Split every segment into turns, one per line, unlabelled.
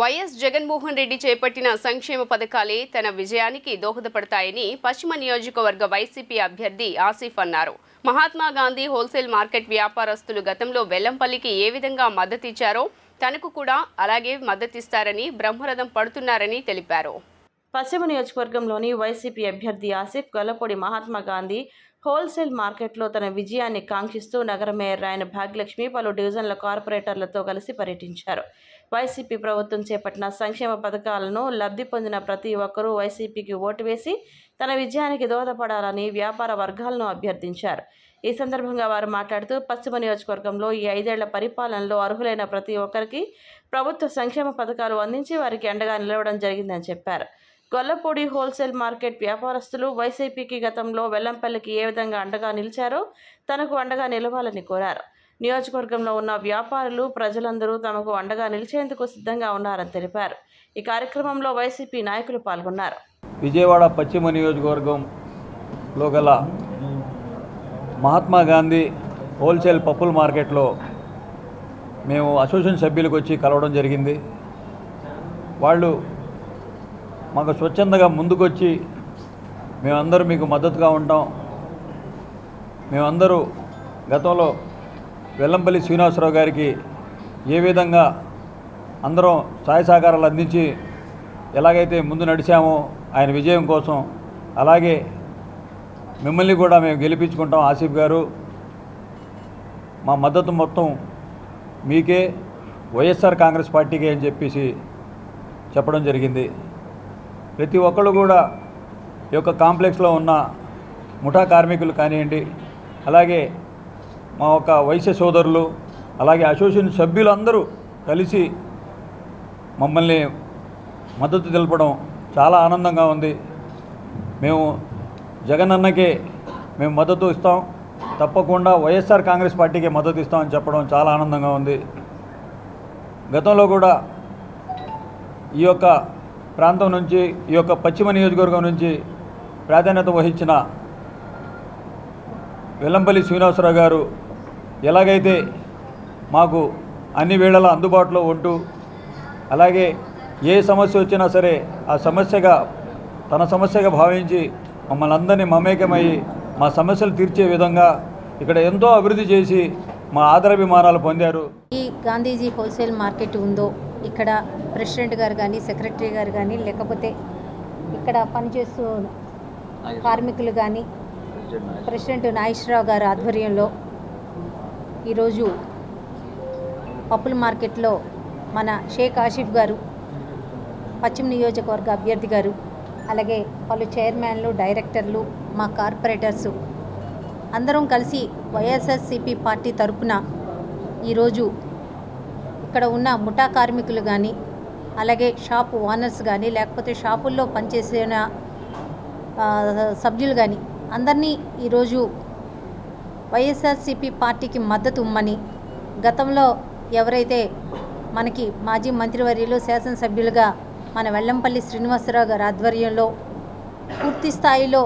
YS Jaganmohan Reddy చేపట్టిన సంక్షేమ పథకాలే తన విజయానికి దోహదపడతాయని పశ్చిమ నియోజకవర్గ వైసీపీ అభ్యర్థి ఆసిఫ్ అన్నారు. మహాత్మా గాంధీ హోల్సేల్ మార్కెట్ వ్యాపారస్తులు గతంలో వెల్లంపల్లికి ఏ విధంగా మద్దతిచ్చారో తనకు కూడా అలాగే మద్దతిస్తారని బ్రహ్మరథం పడుతున్నారని తెలిపారు.
పశ్చిమ నియోజకవర్గంలోని వైసీపీ అభ్యర్థి ఆసిఫ్ గొల్లపూడి మహాత్మా గాంధీ హోల్సేల్ మార్కెట్లో తన విజయాన్ని కాంక్షిస్తూ నగర మేయర్ రాయన భాగ్యలక్ష్మి పలు డివిజన్ల కార్పొరేటర్లతో కలిసి పర్యటించారు. వైసీపీ ప్రభుత్వం చేపట్టిన సంక్షేమ పథకాలను లబ్ధి పొందిన ప్రతి ఒక్కరూ వైసీపీకి ఓటు వేసి తన విజయానికి దోహదపడాలని వ్యాపార వర్గాలను అభ్యర్థించారు. ఈ సందర్భంగా వారు మాట్లాడుతూ పశ్చిమ నియోజకవర్గంలో ఈ ఐదేళ్ళ పరిపాలనలో అర్హులైన ప్రతి ఒక్కరికి ప్రభుత్వ సంక్షేమ పథకాలు అందించి వారికి అండగా నిలవడం జరిగిందని చెప్పారు. గొల్లపూడి హోల్సేల్ మార్కెట్ వ్యాపారస్తులు వైసీపీకి గతంలో వెల్లంపల్లికి ఏ విధంగా అండగా నిలిచారో తనకు అండగా నిలవాలని కోరారు. నియోజకవర్గంలో ఉన్న వ్యాపారులు ప్రజలందరూ తమకు అండగా నిలిచేందుకు సిద్ధంగా ఉన్నారని తెలిపారు. ఈ కార్యక్రమంలో వైసీపీ నాయకులు పాల్గొన్నారు.
విజయవాడ పశ్చిమ నియోజకవర్గంలో గల మహాత్మా గాంధీ హోల్సేల్ పప్పుల మార్కెట్లో మేము అసోసియేషన్ సభ్యులకు వచ్చి కలవడం జరిగింది. వాళ్ళు మాకు స్వచ్ఛందంగా ముందుకొచ్చి మేమందరూ మీకు మద్దతుగా ఉంటాం. మేమందరూ గతంలో వెల్లంపల్లి శ్రీనివాసరావు గారికి ఏ విధంగా అందరం సహాయ సహకారాలు అందించి ఎలాగైతే ముందు నడిచామో ఆయన విజయం కోసం అలాగే మిమ్మల్ని కూడా మేము గెలిపించుకుంటాం ఆసిఫ్ గారు. మా మద్దతు మొత్తం మీకే వైఎస్ఆర్ కాంగ్రెస్ పార్టీకే అని చెప్పేసి చెప్పడం జరిగింది. ప్రతి ఒక్కళ్ళు కూడా ఈ యొక్క కాంప్లెక్స్లో ఉన్న ముఠా కార్మికులు కానివ్వండి అలాగే మా యొక్క వైశ్య సోదరులు అలాగే అసోసియేషన్ సభ్యులందరూ కలిసి మమ్మల్ని మద్దతు తెలపడం చాలా ఆనందంగా ఉంది. మేము జగనన్నకే మేము మద్దతు ఇస్తాం. తప్పకుండా వైఎస్ఆర్ కాంగ్రెస్ పార్టీకి మద్దతు ఇస్తామని చెప్పడం చాలా ఆనందంగా ఉంది. గతంలో కూడా ఈ యొక్క ప్రాంతం నుంచి ఈ యొక్క పశ్చిమ నియోజకవర్గం నుంచి ప్రాధాన్యత వహించిన వెల్లంపల్లి శ్రీనివాసరావు గారు ఎలాగైతే మాకు అన్ని వేళలా అందుబాటులో ఉంటూ అలాగే ఏ సమస్య వచ్చినా సరే ఆ సమస్యగా తన సమస్యగా భావించి మమ్మల్ని అందరినీ మమేకమయ్యి మా సమస్యలు తీర్చే విధంగా ఇక్కడ ఎంతో అభివృద్ధి చేసి మా ఆదరాభిమానాలు పొందారు.
ఈ గాంధీజీ హోల్సేల్ మార్కెట్ ఉందో ఇక్కడ ప్రెసిడెంట్ గారు కానీ సెక్రటరీ గారు కానీ లేకపోతే ఇక్కడ పనిచేస్తూ కార్మికులు కానీ ప్రెసిడెంట్ నాగేశ్వరరావు గారి ఆధ్వర్యంలో ఈరోజు పప్పుల మార్కెట్లో మన షేక్ ఆసిఫ్ గారు పశ్చిమ నియోజకవర్గ అభ్యర్థి గారు అలాగే పలు చైర్మన్లు డైరెక్టర్లు మా కార్పొరేటర్సు అందరం కలిసి వైఎస్ఆర్సిపి పార్టీ తరపున ఈరోజు ఇక్కడ ఉన్న ముఠా కార్మికులు కానీ అలాగే షాపు ఓనర్స్ కానీ లేకపోతే షాపుల్లో పనిచేసిన సభ్యులు కానీ అందరినీ ఈరోజు వైఎస్ఆర్సిపి పార్టీకి మద్దతు ఇమ్మని గతంలో ఎవరైతే మనకి మాజీ మంత్రివర్యులు శాసనసభ్యులుగా మన వెల్లంపల్లి శ్రీనివాసరావు గారి ఆధ్వర్యంలో పూర్తి స్థాయిలో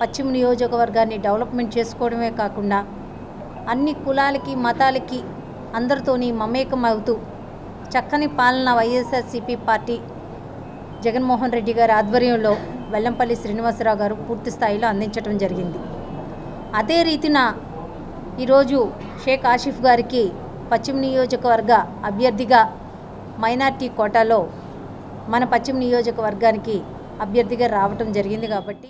పశ్చిమ నియోజకవర్గాన్ని డెవలప్మెంట్ చేసుకోవడమే కాకుండా అన్ని కులాలకి మతాలకి అందరితోని మమేకమవుతూ చక్కని పాలన వైఎస్ఆర్సీపీ పార్టీ జగన్మోహన్ రెడ్డి గారి ఆధ్వర్యంలో వెల్లంపల్లి శ్రీనివాసరావు గారు పూర్తి స్థాయిలో అందించడం జరిగింది. అదే రీతిన ఈరోజు షేక్ ఆసిఫ్ గారికి పశ్చిమ నియోజకవర్గ అభ్యర్థిగా మైనార్టీ కోటాలో మన పశ్చిమ నియోజకవర్గానికి అభ్యర్థిగా రావటం జరిగింది కాబట్టి